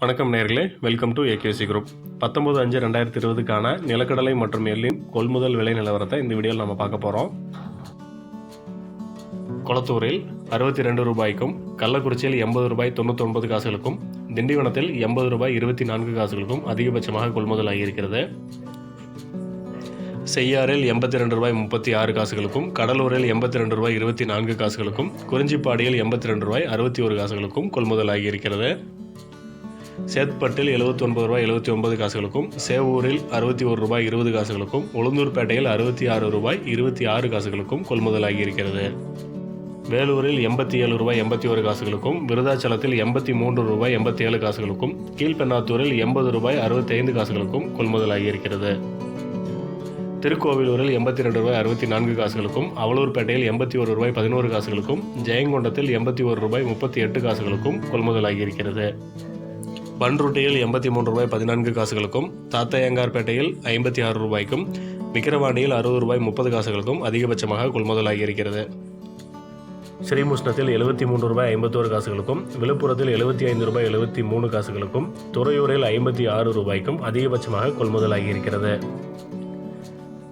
வணக்கம் நேர்களே welcome to AKC group பத்தொம்பது அஞ்சு ரெண்டாயிரத்தி இருபதுக்கான நிலக்கடலை மற்றும் எள்ளின் கொள்முதல் விலை நிலவரத்தை இந்த வீடியோவில் நம்ம பார்க்க போகிறோம் கொளத்தூரில் அறுபத்தி ரெண்டு ரூபாய்க்கும் கள்ளக்குறிச்சியில் எண்பது ரூபாய் தொண்ணூத்தொன்பது காசுகளுக்கும் திண்டிவனத்தில் எண்பது ரூபாய் இருபத்தி நான்கு காசுகளுக்கும் அதிகபட்சமாக கொள்முதல் ஆகியிருக்கிறது. செய்யாறில் எண்பத்தி ரெண்டு ரூபாய் முப்பத்தி ஆறு காசுகளுக்கும் கடலூரில் எண்பத்தி ரெண்டு ரூபாய் இருபத்தி நான்கு காசுகளுக்கும் குறிஞ்சிப்பாடியில் எண்பத்தி ரெண்டு ரூபாய் அறுபத்தி ஒரு காசுகளுக்கும் கொள்முதல் ஆகியிருக்கிறது. சேத்பட்டில் எழுபத்தி ஒன்பது ரூபாய் எழுபத்தி ஒன்பது காசுகளுக்கும் சேவூரில் அறுபத்தி ஒரு ரூபாய் இருபது காசுகளுக்கும் உளுந்தூர்பேட்டையில் அறுபத்தி ஆறு ரூபாய் இருபத்தி ஆறு காசுகளுக்கும் கொள்முதலாகி இருக்கிறது. வேலூரில் எண்பத்தி ஏழு ரூபாய் எண்பத்தி ஒரு காசுகளுக்கும் விருதாச்சலத்தில் எண்பத்தி மூன்று ரூபாய் எண்பத்தி ஏழு காசுகளுக்கும் கீழ்பெண்ணாத்தூரில் எண்பது ரூபாய் அறுபத்தி ஐந்து காசுகளுக்கும் கொள்முதலாகி இருக்கிறது. திருக்கோவிலூரில் எண்பத்தி ரெண்டு ரூபாய் அறுபத்தி நான்கு காசுகளுக்கும் அவலூர்பேட்டையில் எண்பத்தி ஒரு ரூபாய் பதினோரு காசுகளுக்கும் ஜெயங்கொண்டத்தில் எண்பத்தி ஒரு ரூபாய் முப்பத்தி எட்டு காசுகளுக்கும் கொள்முதலாகி இருக்கிறது. பன்ருட்டியில் எண்பத்தி மூன்று ரூபாய் பதினான்கு காசுகளுக்கும் தாத்தையங்கார்பேட்டையில் ஐம்பத்தி ஆறு ரூபாய்க்கும் விக்கிரவாண்டியில் அறுபது ரூபாய் முப்பது காசுகளுக்கும் அதிகபட்சமாக கொள்முதலாகி இருக்கிறது. ஸ்ரீமுஷ்ணத்தில் எழுபத்தி மூன்று ரூபாய் ஐம்பத்தோரு காசுகளுக்கும் விழுப்புரத்தில் எழுபத்தி ஐந்து ரூபாய் எழுபத்தி மூணு காசுகளுக்கும் துறையூரில் ஐம்பத்தி ஆறு ரூபாய்க்கும் அதிகபட்சமாக கொள்முதலாகி இருக்கிறது.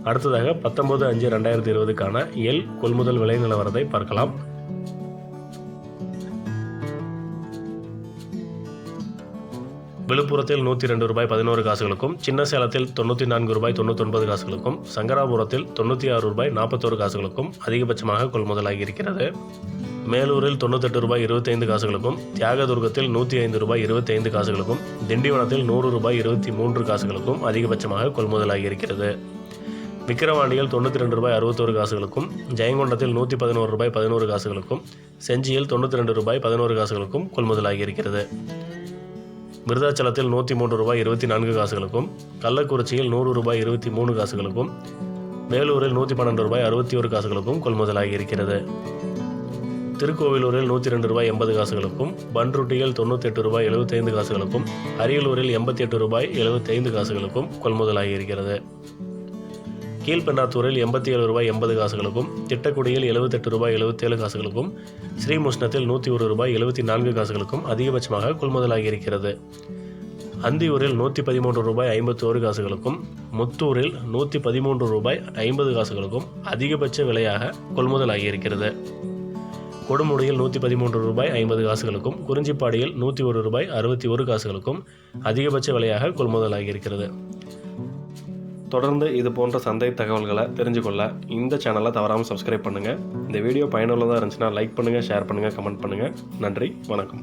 அடுத்ததாக பத்தொன்பது அஞ்சு ரெண்டாயிரத்தி இருபதுக்கான எல் கொள்முதல் விலை நிலவரத்தை பார்க்கலாம். விழுப்புரத்தில் நூற்றி ரெண்டு ரூபாய் பதினோரு காசுகளுக்கும் சின்ன சேலத்தில் தொண்ணூற்றி நான்கு ரூபாய் தொண்ணூத்தொன்பது காசுகளுக்கும் சங்கராபுரத்தில் தொண்ணூற்றி ஆறு ரூபாய் நாற்பத்தோரு காசுகளுக்கும் அதிகபட்சமாக கொள்முதலாகி இருக்கிறது. மேலூரில் தொண்ணூத்தெட்டு ரூபாய் இருபத்தைந்து காசுகளுக்கும் தியாகதுர்கத்தில் நூற்றி ஐந்து ரூபாய் இருபத்தைந்து காசுகளுக்கும் திண்டிவனத்தில் நூறு ரூபாய் இருபத்தி மூன்று காசுகளுக்கும் அதிகபட்சமாக கொள்முதலாகி இருக்கிறது. விக்கிரவாண்டியில் தொண்ணூற்றி ரெண்டு ரூபாய் அறுபத்தோரு காசுகளுக்கும் ஜெயங்கொண்டத்தில் நூற்றி பதினோரு ரூபாய் பதினோரு காசுகளுக்கும் செஞ்சியில் தொண்ணூற்றி ரெண்டு ரூபாய் பதினோரு காசுகளுக்கும் கொள்முதலாகி இருக்கிறது. விருதாச்சலத்தில் நூற்றி மூன்று ரூபாய் இருபத்தி நான்கு காசுகளுக்கும் கள்ளக்குறிச்சியில் நூறு ரூபாய் இருபத்தி மூணு காசுகளுக்கும் வேலூரில் நூற்றி பன்னெண்டு ரூபாய் அறுபத்தி ஒரு காசுகளுக்கும் கொள்முதலாகி இருக்கிறது. திருக்கோவிலூரில் நூற்றி ரெண்டு ரூபாய் எண்பது காசுகளுக்கும் பன்ருட்டியில் தொண்ணூற்றி எட்டு ரூபாய் எழுபத்தைந்து காசுகளுக்கும் அரியலூரில் எண்பத்தி எட்டு ரூபாய் எழுபத்தைந்து காசுகளுக்கும் கொள்முதலாகி இருக்கிறது. கீழ்பெண்ணாத்தூரில் எண்பத்தி ஏழு ரூபாய் எண்பது காசுகளுக்கும் திட்டக்குடியில் எழுபத்தெட்டு ரூபாய் எழுபத்தேழு காசுகளுக்கும் ஸ்ரீமுஷ்ணத்தில் நூற்றி ஒரு ரூபாய் எழுபத்தி நான்கு காசுகளுக்கும் அதிகபட்சமாக கொள்முதலாகியிருக்கிறது. அந்தியூரில் நூற்றி பதிமூன்று ரூபாய் ஐம்பத்தோரு காசுகளுக்கும் முத்தூரில் நூற்றி பதிமூன்று ரூபாய் ஐம்பது காசுகளுக்கும் அதிகபட்ச விலையாக கொள்முதலாகியிருக்கிறது. கொடுமுடியில் நூற்றி பதிமூன்று ரூபாய் ஐம்பது காசுகளுக்கும் குறிஞ்சிப்பாடியில் நூற்றி ஒரு ரூபாய் அறுபத்தி ஒரு காசுகளுக்கும் அதிகபட்ச விலையாக கொள்முதலாகியிருக்கிறது. தொடர்ந்து இது போன்ற சந்தை தகவல்களை தெரிஞ்சுக்கொள்ள இந்த சேனலை தவறாமல் சப்ஸ்கிரைப் பண்ணுங்கள் இந்த வீடியோ பயனுள்ளதாக இருந்துச்சுன்னா லைக் பண்ணுங்கள் ஷேர் பண்ணுங்கள் கமெண்ட் பண்ணுங்கள் நன்றி வணக்கம்.